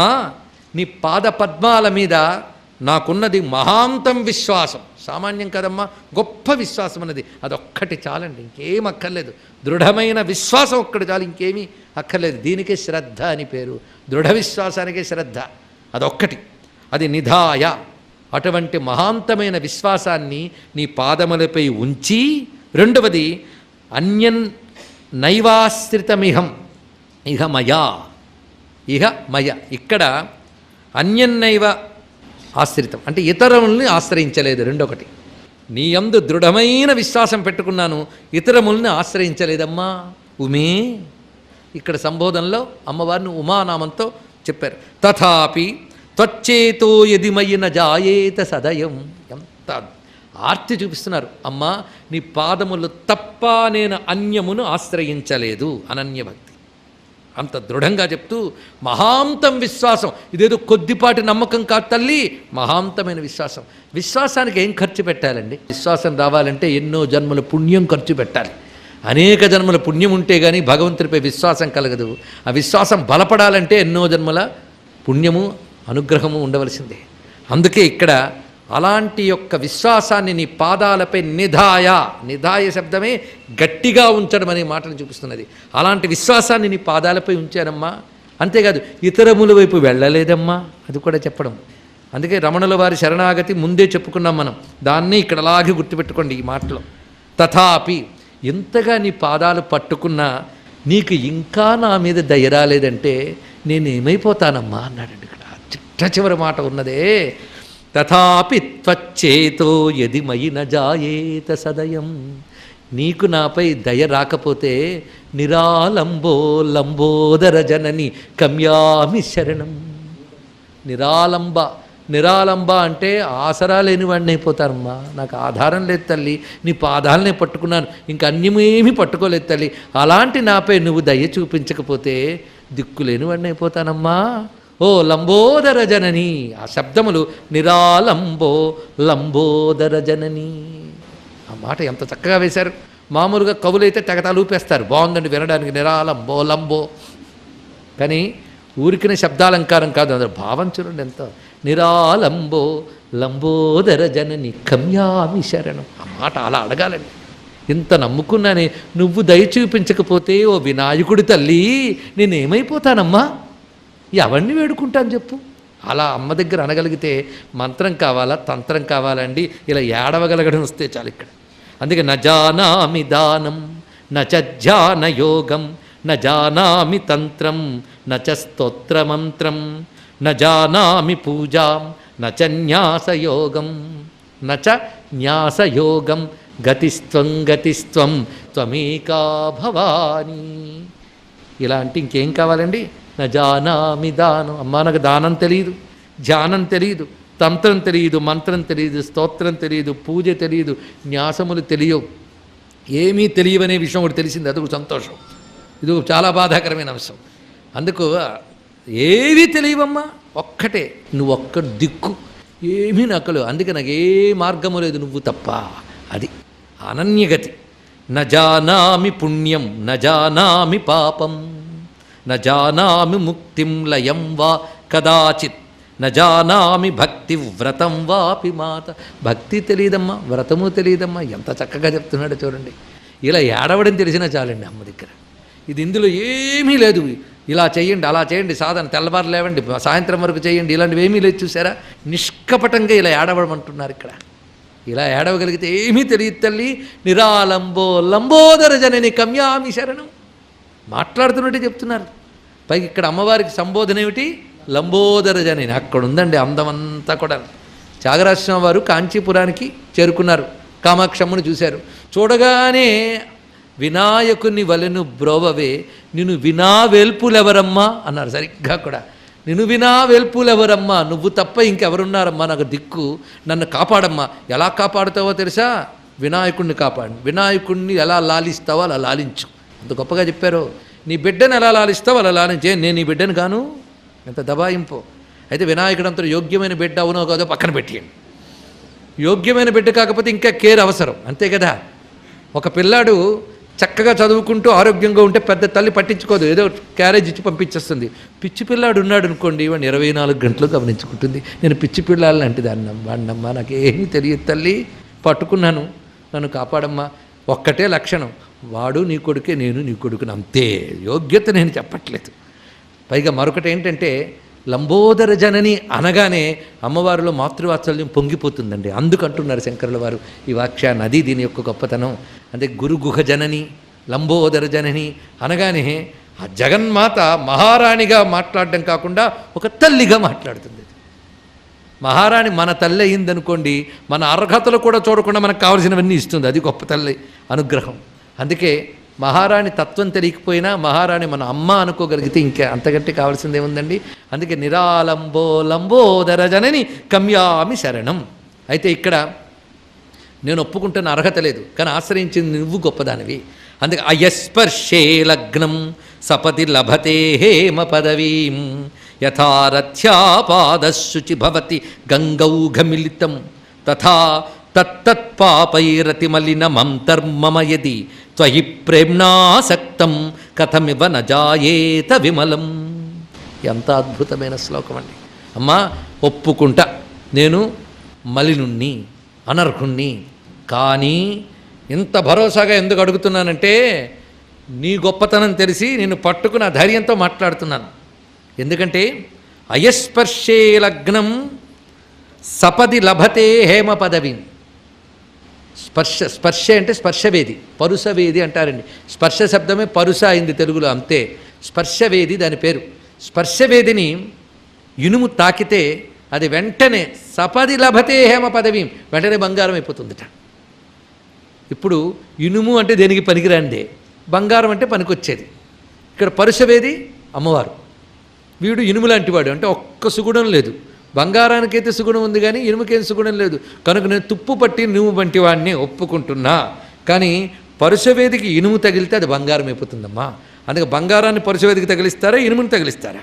అమ్మా నీ పాద పద్మాల మీద నాకున్నది మహాంతం విశ్వాసం. సామాన్యం కదమ్మా గొప్ప విశ్వాసం అన్నది. అదొక్కటి చాలండి ఇంకేం అక్కర్లేదు. దృఢమైన విశ్వాసం ఒక్కటి చాలు ఇంకేమీ అక్కర్లేదు. దీనికే శ్రద్ధ అని పేరు. దృఢ విశ్వాసానికే శ్రద్ధ. అదొక్కటి. అది నిధాయ. అటువంటి మహాంతమైన విశ్వాసాన్ని నీ పాదములపై ఉంచి రెండవది అన్యన్ నైవాశ్రితమిహం ఇహ మయా ఇహ మయ. ఇక్కడ అన్యన్నైవ ఆశ్రితం. అంటే ఇతరుల్ని ఆశ్రయించలేదు రెండొకటి. నీ యందు దృఢమైన విశ్వాసం పెట్టుకున్నాను ఇతరముల్ని ఆశ్రయించలేదమ్మా. ఉమే. ఇక్కడ సంబోధనలో అమ్మవారిని ఉమానామంతో చెప్పారు. తథాపి త్వచ్చేతో ఎదిమయిన జాయేత సదయం. ఎంత ఆర్తి చూపిస్తున్నారు. అమ్మా నీ పాదములు తప్ప నేను అన్యమును ఆశ్రయించలేదు అనన్యభక్తి అంత దృఢంగా చెప్తూ మహాంతం విశ్వాసం. ఇదేదో కొద్దిపాటి నమ్మకం కాదు తల్లి మహాంతమైన విశ్వాసం. విశ్వాసానికి ఏం ఖర్చు పెట్టాలండి? విశ్వాసం రావాలంటే ఎన్నో జన్మల పుణ్యం ఖర్చు పెట్టాలి. అనేక జన్మల పుణ్యం ఉంటే కానీ భగవంతుడిపై విశ్వాసం కలగదు. ఆ విశ్వాసం బలపడాలంటే ఎన్నో జన్మల పుణ్యము అనుగ్రహము ఉండవలసిందే. అందుకే ఇక్కడ అలాంటి యొక్క విశ్వాసాన్ని నీ పాదాలపై నిధాయ నిధాయ శబ్దమే గట్టిగా ఉంచడం అనే మాటను చూపిస్తున్నది. అలాంటి విశ్వాసాన్ని నీ పాదాలపై ఉంచానమ్మా అంతేకాదు ఇతరముల వైపు వెళ్ళలేదమ్మా. అది కూడా చెప్పడం. అందుకే రమణుల వారి శరణాగతి ముందే చెప్పుకున్నాం మనం. దాన్ని ఇక్కడ అలాగే గుర్తుపెట్టుకోండి ఈ మాటలో. తథాపి ఎంతగా నీ పాదాలు పట్టుకున్నా నీకు ఇంకా నా మీద దయ రాలేదంటే నేను ఏమైపోతానమ్మా అన్నాడండి ఇక్కడ. చిట్ట చివరి మాట ఉన్నదే. తథాపి త్వచ్చేతో యది మయి నజాయేత సదయం. నీకు నాపై దయ రాకపోతే నిరాలంబో లంబోదర జనని కమ్యామి శరణం. నిరాలంబ నిరాలంబ అంటే ఆసరా లేనివాడిని అయిపోతానమ్మా నాకు ఆధారం లేదు తల్లి నీ పాదాలనే పట్టుకున్నాను ఇంక అన్యమేమీ పట్టుకోలేదు తల్లి. అలాంటి నాపై నువ్వు దయ చూపించకపోతే దిక్కు లేనివాడిని అయిపోతానమ్మా. ఓ లంబోదర జనని ఆ శబ్దములు నిరాలంబో లంబోదర జనని. ఆ మాట ఎంత చక్కగా వేశారు. మామూలుగా కవులైతే తెగతాలూపేస్తారు బాగుందండి వినడానికి నిరాలంబో లంబో. కానీ ఊరికిన శబ్దాలంకారం కాదు. అందరు భావం చూడండి ఎంత. నిరాలంబో లంబోదర జనని కమ్యామి శరణం. ఆ మాట అలా అడగాలండి. ఇంత నమ్ముకున్నానే నువ్వు దయ చూపించకపోతే ఓ వినాయకుడి తల్లి నేనేమైపోతానమ్మా? అవన్నీ వేడుకుంటాను చెప్పు. అలా అమ్మ దగ్గర అనగలిగితే మంత్రం కావాలా తంత్రం కావాలండి ఇలా ఏడవగలగడం వస్తే చాలు ఇక్కడ. అందుకే నజానామి దానం నచాన యోగం న జానామి తంత్రం నచ స్తోత్రమంత్రం న జానామి పూజాం నచ న్యాసయోగం నచ న్యాసయోగం గతిస్త్వం గతిస్త్వం త్వమేకా భవానీ. ఇలా అంటే ఇంకేం కావాలండి? నజానామి జానామి దానం. అమ్మా నాకు దానం తెలియదు ధ్యానం తెలియదు తంత్రం తెలియదు మంత్రం తెలియదు స్తోత్రం తెలియదు పూజ తెలియదు న్యాసములు తెలియవు. ఏమీ తెలియవనే విషయం ఒకటి తెలిసింది అదొక సంతోషం. ఇది చాలా బాధాకరమైన అంశం. అందుకు ఏవీ తెలియవమ్మా ఒక్కటే నువ్వు ఒక్క దిక్కు ఏమీ నక్కలు అందుకే నాకు ఏ మార్గము లేదు నువ్వు తప్ప. అది అనన్యగతి. నజానామి పుణ్యం నజానామి పాపం. నజానామి ముక్తిం లయం వా కదాచిత్. నజానామి భక్తి వ్రతం వాపి మాత. భక్తి తెలియదమ్మా వ్రతము తెలియదమ్మా. ఎంత చక్కగా చెప్తున్నాడో చూడండి. ఇలా ఏడవడం తెలిసినా చాలండి అమ్మ దగ్గర. ఇది ఇందులో ఏమీ లేదు. ఇలా చేయండి అలా చేయండి సాధన తెల్లవారు లేవండి సాయంత్రం వరకు చేయండి ఇలాంటివి ఏమీ లేదు చూసారా? నిష్కపటంగా ఇలా ఏడవడం అంటున్నారు ఇక్కడ. ఇలా ఏడవగలిగితే ఏమీ తెలియదు తల్లి. నిరాలంబో లంబోదర జనని కమ్యామి శరణం. మాట్లాడుతున్నట్టే చెప్తున్నారు. పైకి ఇక్కడ అమ్మవారికి సంబోధన ఏమిటి? లంబోదర జనని. అక్కడ ఉందండి అందమంతా కూడా. త్యాగరాజస్వామి వారు కాంచీపురానికి చేరుకున్నారు. కామాక్షమ్మను చూశారు. చూడగానే వినాయకుని వలెను బ్రోవవే నిన్ను వినా వేల్పులెవరమ్మా అన్నారు సరిగ్గా కూడా. నిన్ను వినా వేల్పులెవరమ్మా నువ్వు తప్ప ఇంకెవరున్నారమ్మా? నాకు దిక్కు. నన్ను కాపాడమ్మా. ఎలా కాపాడుతావో తెలుసా? వినాయకుణ్ణి కాపాడు. వినాయకుణ్ణి ఎలా లాలిస్తావో అలా లాలించు. ఎంత గొప్పగా చెప్పారు. నీ బిడ్డను ఎలా లాలిస్తావు అలా లాలించే. నేను నీ బిడ్డను కాను? ఎంత దబాయింపు. అయితే వినాయకుడంతా యోగ్యమైన బిడ్డ అవునో కాదో పక్కన పెట్టేయండి. యోగ్యమైన బిడ్డ కాకపోతే ఇంకా కేర్ అవసరం. అంతే కదా? ఒక పిల్లాడు చక్కగా చదువుకుంటూ ఆరోగ్యంగా ఉంటే పెద్ద తల్లి పట్టించుకోదు. ఏదో క్యారేజ్ ఇచ్చి పంపించేస్తుంది. పిచ్చి పిల్లాడు ఉన్నాడు అనుకోండి వాడిని ఇరవై నాలుగు గంటలు గమనించుకుంటుంది. నేను పిచ్చి పిల్లాలని అంటే దాన్ని వాడినమ్మా నాకేమీ తెలియదు తల్లి. పట్టుకున్నాను. నన్ను కాపాడమ్మా. ఒక్కటే లక్షణం. వాడు నీ కొడుకే నేను నీ కొడుకుని అంతే. యోగ్యత నేను చెప్పట్లేదు. పైగా మరొకటి ఏంటంటే లంబోదర జనని అనగానే అమ్మవారిలో మాతృవాత్సల్యం పొంగిపోతుందండి. అందుకంటున్నారు శంకరుల వారు ఈ వాక్యాన్ని అది దీని యొక్క గొప్పతనం. అంటే గురుగుహ జనని లంబోదర జనని అనగానే ఆ జగన్మాత మహారాణిగా మాట్లాడడం కాకుండా ఒక తల్లిగా మాట్లాడుతుంది. మహారాణి మన తల్లి అయిందనుకోండి మన అర్హతలు కూడా చూడకుండా మనకు కావలసినవన్నీ ఇస్తుంది. అది గొప్ప తల్లి అనుగ్రహం. అందుకే మహారాణి తత్వం తెలియకపోయినా మహారాణి మన అమ్మ అనుకోగలిగితే ఇంకా అంతకంటే కావాల్సింది ఏముందండి? అందుకే నిరాలంబో లంబోదర జనని కమ్యామి శరణం. అయితే ఇక్కడ నేను ఒప్పుకుంటున్న అర్హత లేదు కానీ ఆశ్రయించింది నువ్వు గొప్పదానివి. అందుకే అయస్పర్శే లగ్నం సపతి లభతే హేమ పదవీం యథారథ్యాపాదశుచి భవతి గంగౌఘమిలితం తథా తత్తత్పాపైరతిమలినమంతర్మమ యది త్వయి ప్రేమ్నాసక్తం కథమివ నజాయేత విమలం. ఎంత అద్భుతమైన శ్లోకం అండి. అమ్మా ఒప్పుకుంటా. నేను మలినుణ్ణి అనర్హుణ్ణి. కానీ ఇంత భరోసాగా ఎందుకు అడుగుతున్నానంటే నీ గొప్పతనం తెలిసి నేను పట్టుకున్న ధైర్యంతో మాట్లాడుతున్నాను. ఎందుకంటే అయస్పర్శే లగ్నం సపది లభతే హేమ పదవి. స్పర్శ స్పర్శ అంటే స్పర్శవేది పరుసవేది అంటారండి. స్పర్శ శబ్దమే పరుస అయింది తెలుగులో అంతే. స్పర్శవేది దాని పేరు. స్పర్శవేదిని ఇనుము తాకితే అది వెంటనే సపది లభతే హేమ పదవి. వెంటనే బంగారం అయిపోతుందిట. ఇప్పుడు ఇనుము అంటే దేనికి పనికిరాందే బంగారం అంటే పనికొచ్చేది. ఇక్కడ పరుసవేది అమ్మవారు. వీడు ఇనుము లాంటివాడు అంటే ఒక్క సుగుణం లేదు. బంగారానికైతే సుగుణం ఉంది కానీ ఇనుముకేం సుగుణం లేదు. కనుక నేను తుప్పు పట్టి నువ్వు వంటి వాడిని ఒప్పుకుంటున్నా. కానీ పరుషవేదికి ఇనుము తగిలితే అది బంగారం అయిపోతుందమ్మా. అందుకే బంగారాన్ని పరుషవేదికి తగిలిస్తారా ఇనుముని తగిలిస్తారా?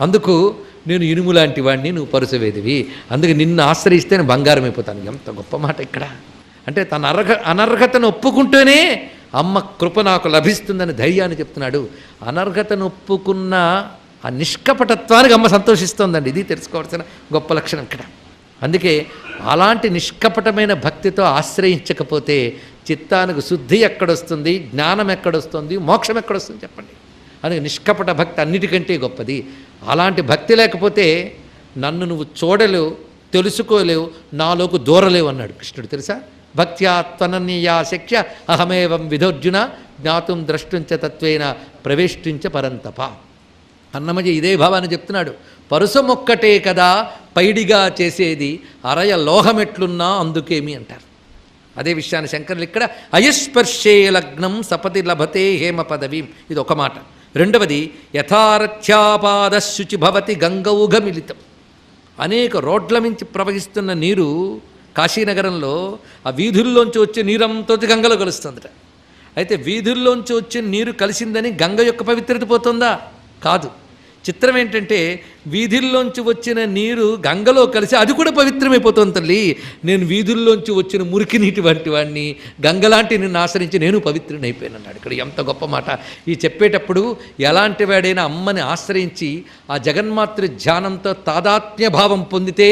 అందుకు నేను ఇనుము లాంటి వాడిని నువ్వు పరుసవేదివి అందుకే నిన్ను ఆశ్రయిస్తే నేను బంగారం అయిపోతాను. ఎంత గొప్ప మాట ఇక్కడ. అంటే తన అర్హ అనర్హతను ఒప్పుకుంటేనే అమ్మ కృప నాకు లభిస్తుందని ధైర్యాన్ని చెప్తున్నాడు. అనర్హతను ఒప్పుకున్న ఆ నిష్కపటత్వానికి అమ్మ సంతోషిస్తోందండి. ఇది తెలుసుకోవాల్సిన గొప్ప లక్షణం ఇక్కడ. అందుకే అలాంటి నిష్కపటమైన భక్తితో ఆశ్రయించకపోతే చిత్తానికి శుద్ధి ఎక్కడొస్తుంది జ్ఞానం ఎక్కడొస్తుంది మోక్షం ఎక్కడొస్తుంది చెప్పండి. అందుకే నిష్కపట భక్తి అన్నిటికంటే గొప్పది. అలాంటి భక్తి లేకపోతే నన్ను నువ్వు చూడలేవు తెలుసుకోలేవు నాలోకి దూరలేవు అన్నాడు కృష్ణుడు తెలుసా? భక్త్యా త్వనన్యయా శక్య అహమేవం విధోర్జున జ్ఞాతుం ద్రష్టుంచ తత్వేన ప్రవేష్టించ పరంతప. అన్నమయ్య ఇదే భావాన్ని చెప్తున్నాడు. పరుసమొక్కటే కదా పైడిగా చేసేది అరయ లోహమెట్లున్నా అందుకేమి అంటారు. అదే విషయాన్ని శంకరులు ఇక్కడ అయస్పర్శే లగ్నం సపతి లభతే హేమ పదవీం. ఇది ఒక మాట. రెండవది యథారథ్యాపాద శుచి భవతి గంగౌఘమిలితం అనేక రోడ్ల మించి ప్రవహిస్తున్న నీరు కాశీనగరంలో ఆ వీధుల్లోంచి వచ్చే నీరంతో గంగలో కలుస్తుందట. అయితే వీధుల్లోంచి వచ్చే నీరు కలిసిందని గంగ యొక్క పవిత్రత పోతుందా? కాదు. చిత్రం ఏంటంటే వీధుల్లోంచి వచ్చిన నీరు గంగలో కలిసి అది కూడా పవిత్రమైపోతుంది తల్లి. నేను వీధుల్లోంచి వచ్చిన మురికి నీటి వంటి వాడిని గంగలాంటి నిన్ను ఆశ్రయించి నేను పవిత్రునైపోయాను అన్నాడు ఇక్కడ ఎంత గొప్ప మాట. ఈ చెప్పేటప్పుడు ఎలాంటి వాడైనా అమ్మని ఆశ్రయించి ఆ జగన్మాతృ ధ్యానంతో తాదాత్మ్య భావం పొందితే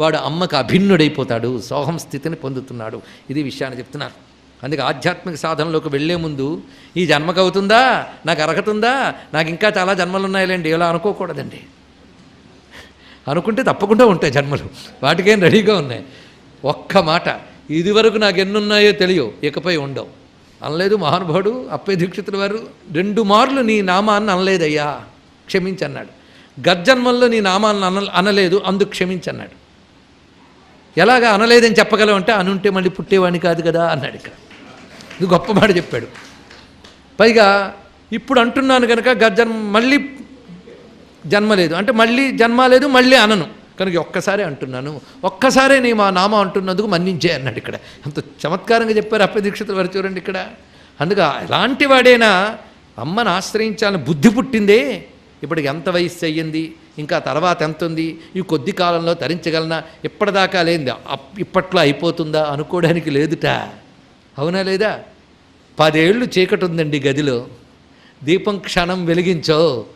వాడు అమ్మకు అభిన్నుడైపోతాడు సోహం స్థితిని పొందుతున్నాడు. ఇది విషయాన్ని చెప్తున్నారు. అందుకే ఆధ్యాత్మిక సాధనలోకి వెళ్ళే ముందు ఈ జన్మకు అవుతుందా నాకు అర్హత ఉందా నాకు ఇంకా చాలా జన్మలు ఉన్నాయిలేండి ఇలా అనుకోకూడదండి. అనుకుంటే తప్పకుండా ఉంటాయి జన్మలు. వాటికేం రెడీగా ఉన్నాయి. ఒక్క మాట ఇదివరకు నాకు ఎన్నున్నాయో తెలియవు ఇకపై ఉండవు. అనలేదు మహానుభావుడు అప్పే దీక్షితుల వారు రెండు మార్లు నీ నామాన్ని అనలేదయ్యా క్షమించన్నాడు. గర్జన్మల్లో నీ నామాన్ని అన అనలేదు అందుకు క్షమించన్నాడు. ఎలాగ అనలేదని చెప్పగలవంటే అనుంటే మళ్ళీ పుట్టేవాడిని కాదు కదా అన్నాడు ఇక్కడ. ఇది గొప్ప మాట చెప్పాడు. పైగా ఇప్పుడు అంటున్నాను కనుక గర్జన్మ మళ్ళీ జన్మ లేదు అంటే మళ్ళీ జన్మ లేదు మళ్ళీ అనను. కనుక ఒక్కసారే అంటున్నాను. ఒక్కసారే నీ మా నామ అంటున్నందుకు మన్నించే అన్నాడు ఇక్కడ. అంత చమత్కారంగా చెప్పారు అప్పదీక్షితులు వారు చూడండి ఇక్కడ. అందుక ఎలాంటి వాడైనా అమ్మను ఆశ్రయించాలని బుద్ధి పుట్టిందే. ఇప్పటికి ఎంత వయస్సు అయ్యింది? ఇంకా తర్వాత ఎంత ఉంది? ఈ కొద్ది కాలంలో తరించగలనా? ఇప్పటిదాకా లేనిది. అప్- ఇప్పట్లో అయిపోతుందా? అనుకోవడానికి లేదుట. అవునా లేదా? పదేళ్ళు చీకటి ఉందండి గదిలో. దీపం క్షణం వెలిగించో.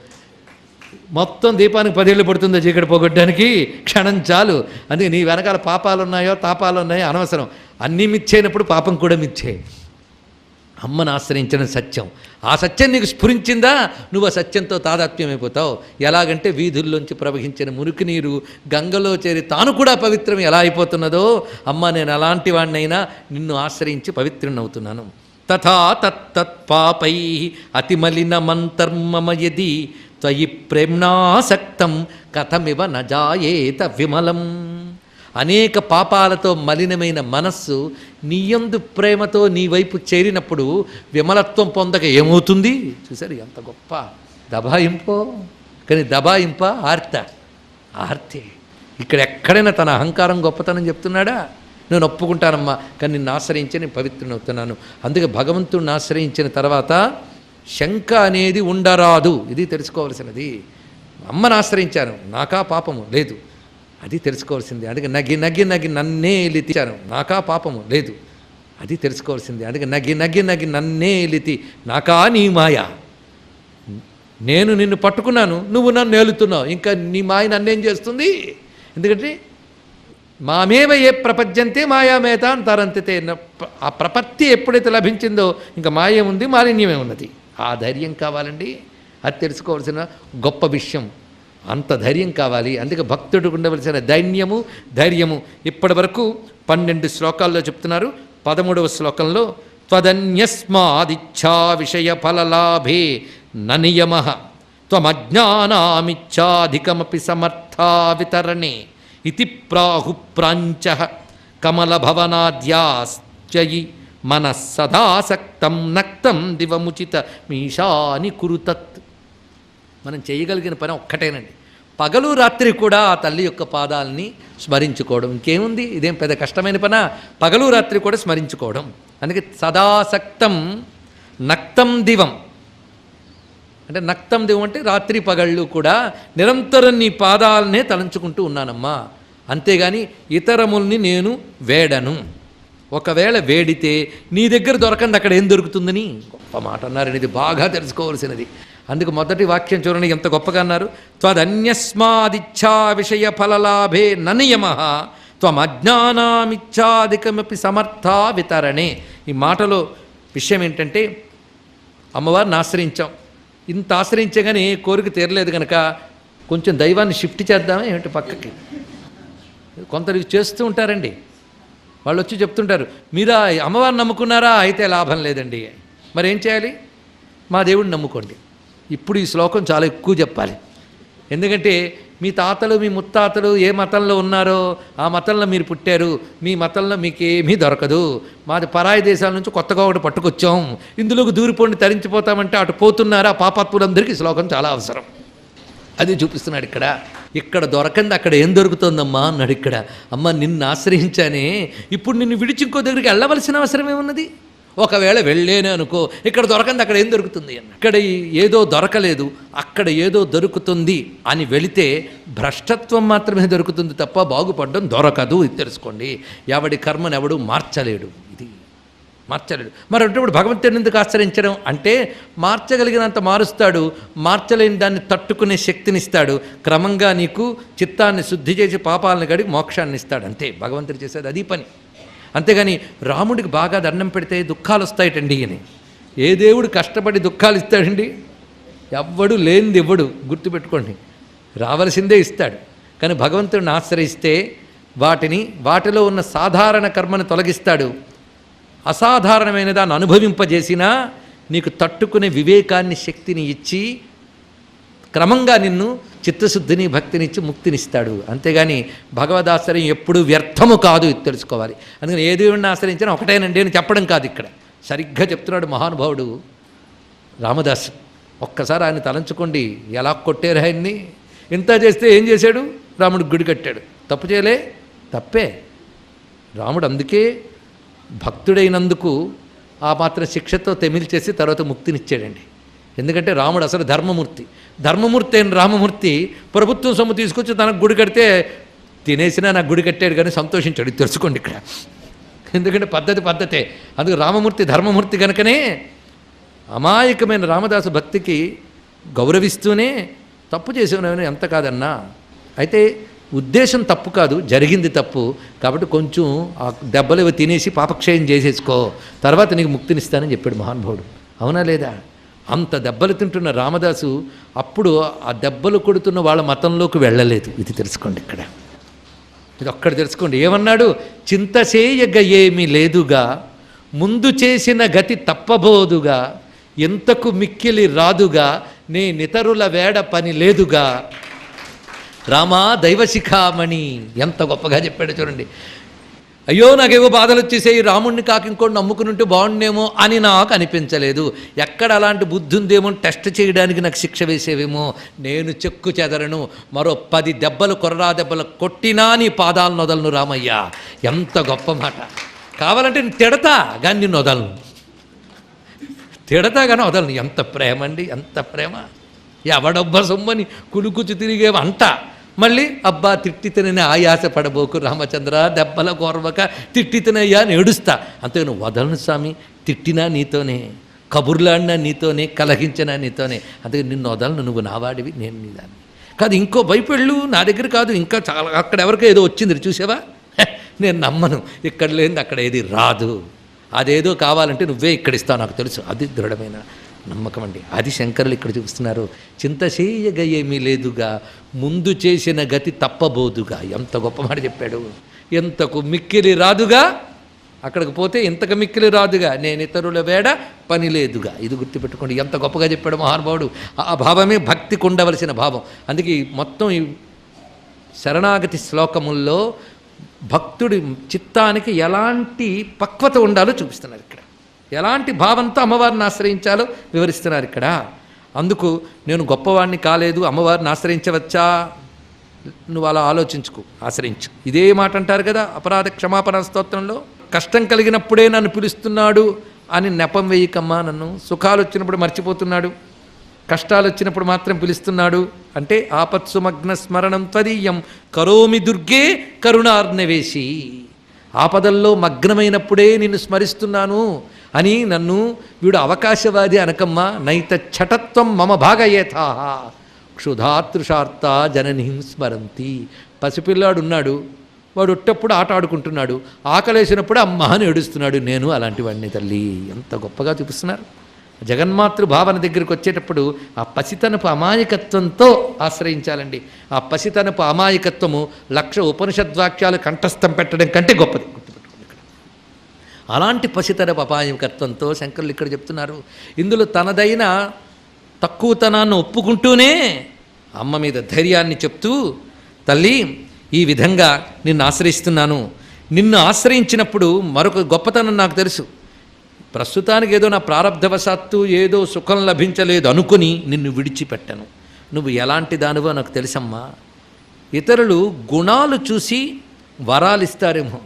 మొత్తం దీపానికి పదేళ్ళు పడుతుందో చీకటి పోగొట్టడానికి? క్షణం చాలు. అందుకే నీ వెనకాల పాపాలు ఉన్నాయో తాపాలు ఉన్నాయో అనవసరం. అన్నీ మిచ్చైనప్పుడు పాపం కూడా మిచ్చే అమ్మను ఆశ్రయించడం సత్యం. ఆ సత్యం నీకు స్ఫురించిందా? నువ్వు ఆ సత్యంతో తాదాత్మ్యమైపోతావు. ఎలాగంటే వీధుల్లోంచి ప్రవహించిన మురికి నీరు గంగలో చేరి తాను కూడా పవిత్రం ఎలా అయిపోతున్నదో? అమ్మ నేను అలాంటి వాడినైనా నిన్ను ఆశ్రయించి పవిత్రునవుతున్నాను తథా తత్తత్ పాపై యది త్వయి ప్రేమ్నాసక్తం కథమివ నజాయేత విమలం. అనేక పాపాలతో మలినమైన మనస్సు నీయందు ప్రేమతో నీ వైపు చేరినప్పుడు విమలత్వం పొందక ఏమవుతుంది? చూసారు ఎంత గొప్ప దబాయింపో. కానీ దబాయింప ఆర్త. ఆర్తే. ఇక్కడ ఎక్కడైనా తన అహంకారం గొప్పతనం చెప్తున్నాడా? నేను ఒప్పుకుంటానమ్మా కానీ నిన్ను ఆశ్రయించి నేను పవిత్రునవుతున్నాను అందుకే భగవంతుడిని ఆశ్రయించిన తర్వాత శంక అనేది ఉండరాదు. ఇది తెలుసుకోవలసినది. అమ్మను ఆశ్రయించాను. నాకా పాపము లేదు. అది తెలుసుకోవాల్సింది. అందుకే నగి నగి నగి నన్నే లితిచాను. నాకా పాపము లేదు. అది తెలుసుకోవాల్సింది. అందుకే నగి నగి నగి నన్నే లితి. నాకా నీ మాయ. నేను నిన్ను పట్టుకున్నాను. నువ్వు నన్ను ఏలుతున్నావు. ఇంకా నీ మాయ నన్నేం చేస్తుంది? ఎందుకంటే మామేవ ఏ ప్రపంచంతే మాయామేత అంతారంతితే ఆ ప్రపత్తి ఎప్పుడైతే లభించిందో ఇంకా మాయ ఉంది మాలిన్యమే ఉన్నది. ఆ ధైర్యం కావాలండి. అది తెలుసుకోవాల్సిన గొప్ప విషయం. అంత ధైర్యం కావాలి. అందుకే భక్తుడికి ఉండవలసిన దైన్యము ధైర్యము. ఇప్పటి వరకు పన్నెండు శ్లోకాల్లో చెప్తున్నారు. పదమూడవ శ్లోకంలో త్వదన్యస్మాదిచ్ఛా విషయ ఫలలాభే ననియమ. త్వమజ్ఞానామిచ్ఛాధికమపి సమర్థా వితరణే. ఇది ప్రాహు ప్రాంచ కమలభవనాద్యాశ్చయి మనస్సదాసక్తం నక్తం దివముచిత మీషాని కురుతత్ మనం చేయగలిగిన పని ఒక్కటేనండి. పగలు రాత్రి కూడా ఆ తల్లి యొక్క పాదాలని స్మరించుకోవడం. ఇంకేముంది? ఇదేం పెద్ద కష్టమైన పన? పగలు రాత్రి కూడా స్మరించుకోవడం. అందుకే సదాసక్తం నక్తం దివం. అంటే నక్తం దేవంటే అంటే రాత్రి పగళ్ళు కూడా నిరంతరం నీ పాదాలనే తలంచుకుంటూ ఉన్నానమ్మా. అంతేగాని ఇతరముల్ని నేను వేడను. ఒకవేళ వేడితే నీ దగ్గర దొరకంది అక్కడ ఏం దొరుకుతుందని? గొప్ప మాట అన్నారు ఇది బాగా తెలుసుకోవాల్సినది. అందుకు మొదటి వాక్యం చూడండి ఎంత గొప్పగా అన్నారు. త్వదన్యస్మాదిచ్ఛా విషయ ఫలలాభే ననియమ త్వమజ్ఞానామిచ్ఛాధికమపి సమర్థా వితరణే. ఈ మాటలో విషయం ఏంటంటే అమ్మవారిని ఆశ్రయించాం. ఇంత ఆశ్రయించగానే కోరిక తీరలేదు కనుక కొంచెం దైవాన్ని షిఫ్ట్ చేద్దామా ఏమిటి పక్కకి? కొందరు చేస్తూ ఉంటారండి. వాళ్ళు వచ్చి చెప్తుంటారు మీరా అమ్మవారిని నమ్ముకున్నారా? అయితే లాభం లేదండి. మరి ఏం చేయాలి? మా దేవుడిని నమ్ముకోండి. ఇప్పుడు ఈ శ్లోకం చాలా ఎక్కువ చెప్పాలి. ఎందుకంటే మీ తాతలు మీ ముత్తాతలు ఏ మతంలో ఉన్నారో ఆ మతంలో మీరు పుట్టారు. మీ మతంలో మీకేమీ దొరకదు. మాది పరాయి దేశాల నుంచి కొత్తగా ఒకటి పట్టుకొచ్చాం. ఇందులోకి దూరిపోండి తరించిపోతామంటే అటు పోతున్నారా. పాపాత్ములందరికీ ఈ శ్లోకం చాలా అవసరం. అది చూపిస్తున్నాడు ఇక్కడ. ఇక్కడ దొరకంది అక్కడ ఏం దొరుకుతుందమ్మా అన్నాడు ఇక్కడ. అమ్మ నిన్ను ఆశ్రయించానే. ఇప్పుడు నిన్ను విడిచి ఇంకో దగ్గరికి వెళ్ళవలసిన అవసరం ఏమున్నది? ఒకవేళ వెళ్ళేనే అనుకో ఇక్కడ దొరకంది అక్కడ ఏం దొరుకుతుంది అన్న ఇక్కడ ఏదో దొరకలేదు అక్కడ ఏదో దొరుకుతుంది అని వెళితే భ్రష్టత్వం మాత్రమే దొరుకుతుంది తప్ప బాగుపడడం దొరకదు ఇది తెలుసుకోండి. ఎవడి కర్మను ఎవడు మార్చలేడు. ఇది మార్చలేడు. మరి అటువంటి భగవంతుడిని ఎందుకు ఆశ్రయించడం? అంటే మార్చగలిగినంత మారుస్తాడు మార్చలేని దాన్ని తట్టుకునే శక్తిని ఇస్తాడు. క్రమంగా నీకు చిత్తాన్ని శుద్ధి చేసి పాపాలను గడిగి మోక్షాన్ని ఇస్తాడు. అంతే భగవంతుడు చేసేది అది పని. అంతేగాని రాముడికి బాగా దండం పెడితే దుఃఖాలు వస్తాయటండి అని. ఏ దేవుడు కష్టపడి దుఃఖాలు ఇస్తాడండి? ఎవ్వడు లేనిది ఇవ్వడు గుర్తుపెట్టుకోండి. రావలసిందే ఇస్తాడు. కానీ భగవంతుడిని ఆశ్రయిస్తే వాటిని వాటిలో ఉన్న సాధారణ కర్మను తొలగిస్తాడు. అసాధారణమైన దాన్ని అనుభవింపజేసినా నీకు తట్టుకునే వివేకాన్ని శక్తిని ఇచ్చి క్రమంగా నిన్ను చిత్తశుద్ధిని భక్తినిచ్చి ముక్తినిస్తాడు. అంతేగాని భగవదాశ్రయం ఎప్పుడు వ్యర్థము కాదు ఇది తెలుసుకోవాలి. అందుకని ఏ ఆశ్రయించినా ఒకటేనండి అని చెప్పడం కాదు ఇక్కడ. సరిగ్గా చెప్తున్నాడు మహానుభావుడు రామదాస్. ఒక్కసారి ఆయన తలంచుకోండి. ఎలా కొట్టారు ఆయన్ని? ఇంత చేస్తే ఏం చేశాడు? రాముడు గుడి కట్టాడు. తప్పు చేయలే? తప్పే. రాముడు అందుకే భక్తుడైనందుకు ఆ మాత్రం శిక్షతో తెమిల్చేసి తర్వాత ముక్తినిచ్చాడండి. ఎందుకంటే రాముడు అసలు ధర్మమూర్తి. ధర్మమూర్తి అయిన రామమూర్తి ప్రభుత్వం సొమ్ము తీసుకొచ్చి తనకు గుడి కడితే తినేసినా నాకు గుడి కట్టాడు కానీ సంతోషించాడు. తెలుసుకోండి ఇక్కడ. ఎందుకంటే పద్ధతి పద్ధతే. అందుకు రామమూర్తి ధర్మమూర్తి కనుకనే అమాయకమైన రామదాసు భక్తికి గౌరవిస్తూనే తప్పు చేసేవని ఎంత కాదన్నా. అయితే ఉద్దేశం తప్పు కాదు జరిగింది తప్పు. కాబట్టి కొంచెం ఆ దెబ్బలు ఇవి తినేసి పాపక్షయం చేసేసుకో. తర్వాత నీకు ముక్తినిస్తానని చెప్పాడు మహానుభావుడు. అవునా లేదా? అంత దెబ్బలు తింటున్న రామదాసు అప్పుడు ఆ దెబ్బలు కొడుతున్న వాళ్ళ మతంలోకి వెళ్ళలేదు. ఇది తెలుసుకోండి ఇక్కడ. ఇది ఒక్కడ తెలుసుకోండి. ఏమన్నాడు? చింతసేయగ ఏమీ లేదుగా ముందు చేసిన గతి తప్పబోదుగా ఎంతకు మిక్కిలి రాదుగా నే నితరుల వేడ పని లేదుగా. రామా దైవశిఖామణి ఎంత గొప్పగా చెప్పాడు చూడండి. అయ్యో నాకేవో బాధలు వచ్చేసాయి రాముణ్ణి కాక ఇంకోటి నమ్ముకుని బాగుండేమో అని నాకు అనిపించలేదు. ఎక్కడ అలాంటి బుద్ధి ఉందేమో టెస్ట్ చేయడానికి నాకు శిక్ష వేసేవేమో. నేను చెక్కు చెదరను మరో పది దెబ్బలు కొర్రా దెబ్బలు కొట్టినా నీ పాదాలను నొదలను రామయ్య. ఎంత గొప్ప మాట. కావాలంటే నేను తిడతా కానీ నిన్ను వదలను. తిడతా కానీ వదలను. ఎంత ప్రేమ అండి ఎంత ప్రేమ. ఎవడబ్బ సొమ్మని కులుకుచు తిరిగే అంట మళ్ళీ అబ్బా తిట్టితనని ఆయాస పడబోకు రామచంద్ర దెబ్బల గోర్వక తిట్టితనయ్యా అని ఏడుస్తా. అంతే నువ్వు వదలను స్వామి తిట్టినా నీతోనే కబుర్లాడినా నీతోనే కలహించినా నీతోనే. అందుకని నిన్ను వదలను నువ్వు నావాడివి నేను నీదాన్ని కాదు ఇంకో భయపెళ్ళు నా దగ్గర కాదు ఇంకా చాలా అక్కడ ఎవరికో ఏదో వచ్చింది చూసావా? నేను నమ్మను ఇక్కడ లేనిది అక్కడ ఏది రాదు. అదేదో కావాలంటే నువ్వే ఇక్కడ ఇస్తావు నాకు తెలుసు. అది దృఢమైన నమ్మకం అండి. అది శంకరులు ఇక్కడ చూపిస్తున్నారు చింతశేయగ ఏమీ లేదుగా ముందు చేసిన గతి తప్పబోదుగా. ఎంత గొప్ప మాట చెప్పాడు. ఎంతకు మిక్కిలి రాదుగా అక్కడికి పోతే ఇంతకు మిక్కిలి రాదుగా నేను ఇతరుల వేడ పని లేదుగా. ఇది గుర్తుపెట్టుకోండి. ఎంత గొప్పగా చెప్పాడు మహానుభావుడు. ఆ భావమే భక్తికి ఉండవలసిన భావం. అందుకే మొత్తం ఈ శరణాగతి శ్లోకముల్లో భక్తుడి చిత్తానికి ఎలాంటి పక్వత ఉండాలో చూపిస్తున్నారు ఇక్కడ. ఎలాంటి భావంతో అమ్మవారిని ఆశ్రయించాలో వివరిస్తున్నారు ఇక్కడ. అందుకు నేను గొప్పవాడిని కాలేదు అమ్మవారిని ఆశ్రయించవచ్చా? నువ్వు అలా ఆలోచించుకు ఆశ్రయించు. ఇదే మాట అంటారు కదా అపరాధ క్షమాపణ స్తోత్రంలో? కష్టం కలిగినప్పుడే నన్ను పిలుస్తున్నాడు అని నెపం వేయకమ్మా నన్ను. సుఖాలు వచ్చినప్పుడు మర్చిపోతున్నాడు. కష్టాలు వచ్చినప్పుడు మాత్రం పిలుస్తున్నాడు అంటే ఆపత్సుమగ్న స్మరణం త్వదీయం. కరోమి దుర్గే కరుణార్ణవేశి. ఆపదల్లో మగ్నమైనప్పుడే నిన్ను స్మరిస్తున్నాను అని నన్ను వీడు అవకాశవాది అనకమ్మా నైత చటత్వం మమ భాగయేథా క్షుధాతృషార్త జననీం స్మరంతి. పసిపిల్లాడు ఉన్నాడు వాడు ఉట్టప్పుడు ఆట ఆడుకుంటున్నాడు ఆకలేసినప్పుడు అమ్మ అని ఏడుస్తున్నాడు నేను అలాంటి వాడిని తల్లి. ఎంత గొప్పగా చూపిస్తున్నారు. జగన్మాతృ భావన దగ్గరికి వచ్చేటప్పుడు ఆ పసితనపు అమాయకత్వంతో ఆశ్రయించాలండి. ఆ పసితనపు అమాయకత్వము లక్ష ఉపనిషద్వాక్యాలు కంఠస్థం పెట్టడం కంటే గొప్పది. అలాంటి పసితనపు అమాయకత్వంతో శంకరులు ఇక్కడ చెప్తున్నారు. ఇందులో తనదైన తక్కువతనాన్ని ఒప్పుకుంటూనే అమ్మ మీద ధైర్యాన్ని చెప్తూ తల్లి ఈ విధంగా నిన్ను ఆశ్రయిస్తున్నాను. నిన్ను ఆశ్రయించినప్పుడు మరొక గొప్పతనం నాకు తెలుసు. ప్రస్తుతానికి ఏదో నా ప్రారంధవశాత్తు ఏదో సుఖం లభించలేదు అనుకుని నిన్ను విడిచిపెట్టను. నువ్వు ఎలాంటి దానివో నాకు తెలుసమ్మా. ఇతరులు గుణాలు చూసి వరాలు ఇస్తారేమో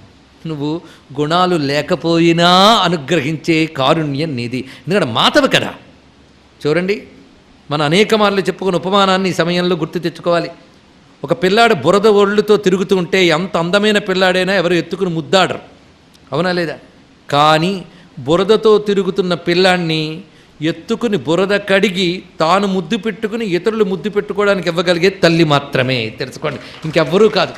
నువ్వు గుణాలు లేకపోయినా అనుగ్రహించే కారుణ్యం నీది. ఎందుకంటే మాతవి కదా. చూడండి మన అనేక మార్లు చెప్పుకున్న ఉపమానాన్ని ఈ సమయంలో గుర్తు తెచ్చుకోవాలి. ఒక పిల్లాడు బురద ఒళ్ళుతో తిరుగుతూ ఉంటే ఎంత అందమైన పిల్లాడైనా ఎవరు ఎత్తుకుని ముద్దాడరు. అవునా లేదా? కానీ బురదతో తిరుగుతున్న పిల్లాన్ని ఎత్తుకుని బురద కడిగి తాను ముద్దు పెట్టుకుని ఇతరులు ముద్దు పెట్టుకోవడానికి ఇవ్వగలిగే తల్లి మాత్రమే. తెలుసుకోండి. ఇంకెవ్వరూ కాదు.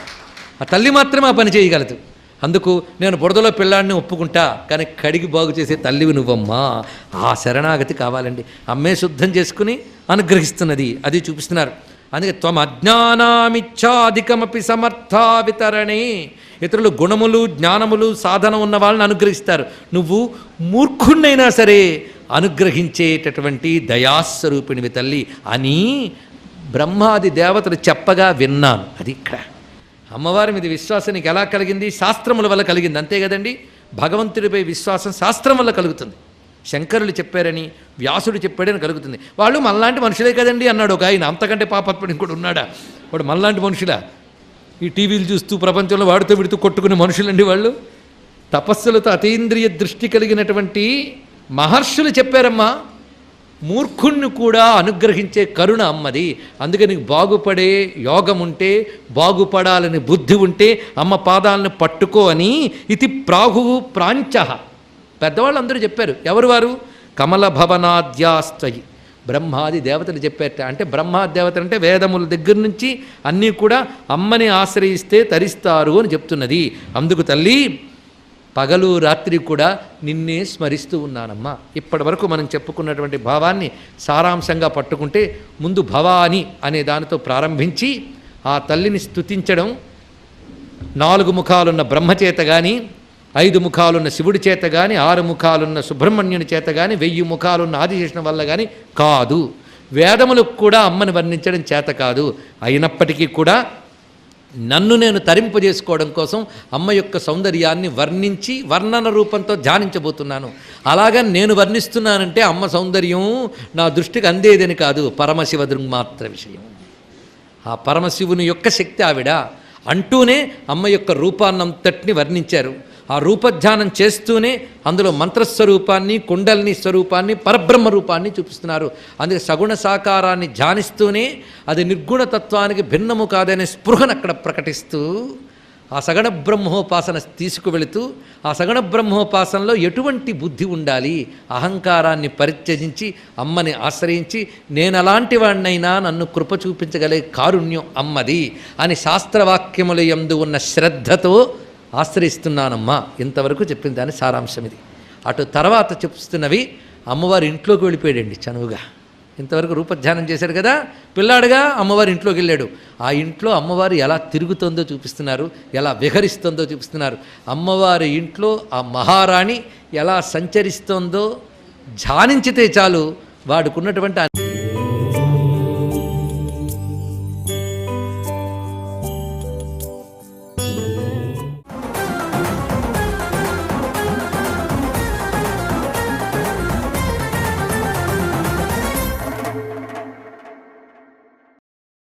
ఆ తల్లి మాత్రమే ఆ పని చేయగలదు. అందుకు నేను బురదలో పిల్లాడిని ఒప్పుకుంటా కానీ కడిగి బాగు చేసే తల్లివి నువ్వమ్మా. ఆ శరణాగతి కావాలండి. అమ్మే శుద్ధం చేసుకుని అనుగ్రహిస్తున్నది. అది చూపిస్తున్నారు. అందుకే త్వం అజ్ఞానామిచ్చాధికమపి సమర్థా వితరణే. ఇతరులు గుణములు జ్ఞానములు సాధన ఉన్న వాళ్ళని అనుగ్రహిస్తారు. నువ్వు మూర్ఖుణ్ణైనా సరే అనుగ్రహించేటటువంటి దయాస్వరూపిణివి తల్లి అని బ్రహ్మాది దేవతలు చెప్పగా విన్నాను. అది ఇక్కడ. అమ్మవారి మీద విశ్వాసం నీకు ఎలా కలిగింది? శాస్త్రముల వల్ల కలిగింది. అంతే కదండి? భగవంతుడిపై విశ్వాసం శాస్త్రం వల్ల కలుగుతుంది. శంకరులు చెప్పారని వ్యాసుడు చెప్పాడని కలుగుతుంది. వాళ్ళు మనలాంటి మనుషులే కదండి అన్నాడు ఒక ఆయన. అంతకంటే పాపత్ముడు ఇంకోటి ఉన్నాడా? వాడు మనలాంటి మనుషులా? ఈ టీవీలు చూస్తూ ప్రపంచంలో వాడితో విడుతూ కొట్టుకునే మనుషులండి వాళ్ళు? తపస్సులతో అతీంద్రియ దృష్టి కలిగినటువంటి మహర్షులు చెప్పారమ్మా మూర్ఖుణ్ణి కూడా అనుగ్రహించే కరుణ అమ్మది. అందుకే నీకు బాగుపడే యోగం ఉంటే బాగుపడాలని బుద్ధి ఉంటే అమ్మ పాదాలను పట్టుకో అని ఇది ప్రాహువు ప్రాంచ. పెద్దవాళ్ళు అందరూ చెప్పారు. ఎవరు వారు? కమల భవనాద్యాస్తయి బ్రహ్మాది దేవతలు చెప్పారట. అంటే బ్రహ్మాది దేవతలు అంటే వేదముల దగ్గర నుంచి అన్నీ కూడా అమ్మని ఆశ్రయిస్తే తరిస్తారు అని చెప్తున్నది. అందుకు తల్లి పగలు రాత్రి కూడా నిన్నే స్మరిస్తూ ఉన్నానమ్మా. ఇప్పటి వరకు మనం చెప్పుకున్నటువంటి భావాన్ని సారాంశంగా పట్టుకుంటే ముందు భవాని అనే దానితో ప్రారంభించి ఆ తల్లిని స్తుతించడం నాలుగు ముఖాలున్న బ్రహ్మచేత కానీ ఐదు ముఖాలున్న శివుడి చేత కానీ ఆరు ముఖాలున్న సుబ్రహ్మణ్యుని చేత కానీ వెయ్యి ముఖాలున్న ఆదిశేషణ వల్ల కానీ కాదు. వేదములకు కూడా అమ్మని వర్ణించడం చేత కాదు. అయినప్పటికీ కూడా నన్ను నేను తరింపజేసుకోవడం కోసం అమ్మ యొక్క సౌందర్యాన్ని వర్ణించి వర్ణన రూపంతో ధ్యానించబోతున్నాను. అలాగా నేను వర్ణిస్తున్నానంటే అమ్మ సౌందర్యం నా దృష్టికి అందేదని కాదు. పరమశివ దృగ్మాత్ర విషయం. ఆ పరమశివుని యొక్క శక్తి ఆవిడ. అంటూనే అమ్మ యొక్క రూపాన్నంతటిని వర్ణించారు. ఆ రూపధ్యానం చేస్తూనే అందులో మంత్రస్వరూపాన్ని కుండల్ని స్వరూపాన్ని పరబ్రహ్మ రూపాన్ని చూపిస్తున్నారు. అందుకే సగుణ సాకారాన్ని ధ్యానిస్తూనే అది నిర్గుణ తత్వానికి భిన్నము కాదనే స్పృహను అక్కడ ప్రకటిస్తూ ఆ సగణ బ్రహ్మోపాసన తీసుకువెళుతూ ఆ సగణ బ్రహ్మోపాసనలో ఎటువంటి బుద్ధి ఉండాలి? అహంకారాన్ని పరిత్యజించి అమ్మని ఆశ్రయించి నేను అలాంటి వాడినైనా నన్ను కృప చూపించగలిగే కారుణ్యం అమ్మది అని శాస్త్రవాక్యముల యందు ఉన్న శ్రద్ధతో ఆశ్రయిస్తున్నానమ్మా. ఇంతవరకు చెప్పిన దాని సారాంశం ఇది. అటు తర్వాత చెప్తున్నవి అమ్మవారి ఇంట్లోకి వెళ్ళిపోయాడండి చనువుగా. ఇంతవరకు రూపధ్యానం చేశాడు కదా. పిల్లాడుగా అమ్మవారి ఇంట్లోకి వెళ్ళాడు. ఆ ఇంట్లో అమ్మవారు ఎలా తిరుగుతుందో చూపిస్తున్నారు ఎలా విహరిస్తుందో చూపిస్తున్నారు. అమ్మవారి ఇంట్లో ఆ మహారాణి ఎలా సంచరిస్తుందో ధ్యానించితే చాలు. వాడుకున్నటువంటి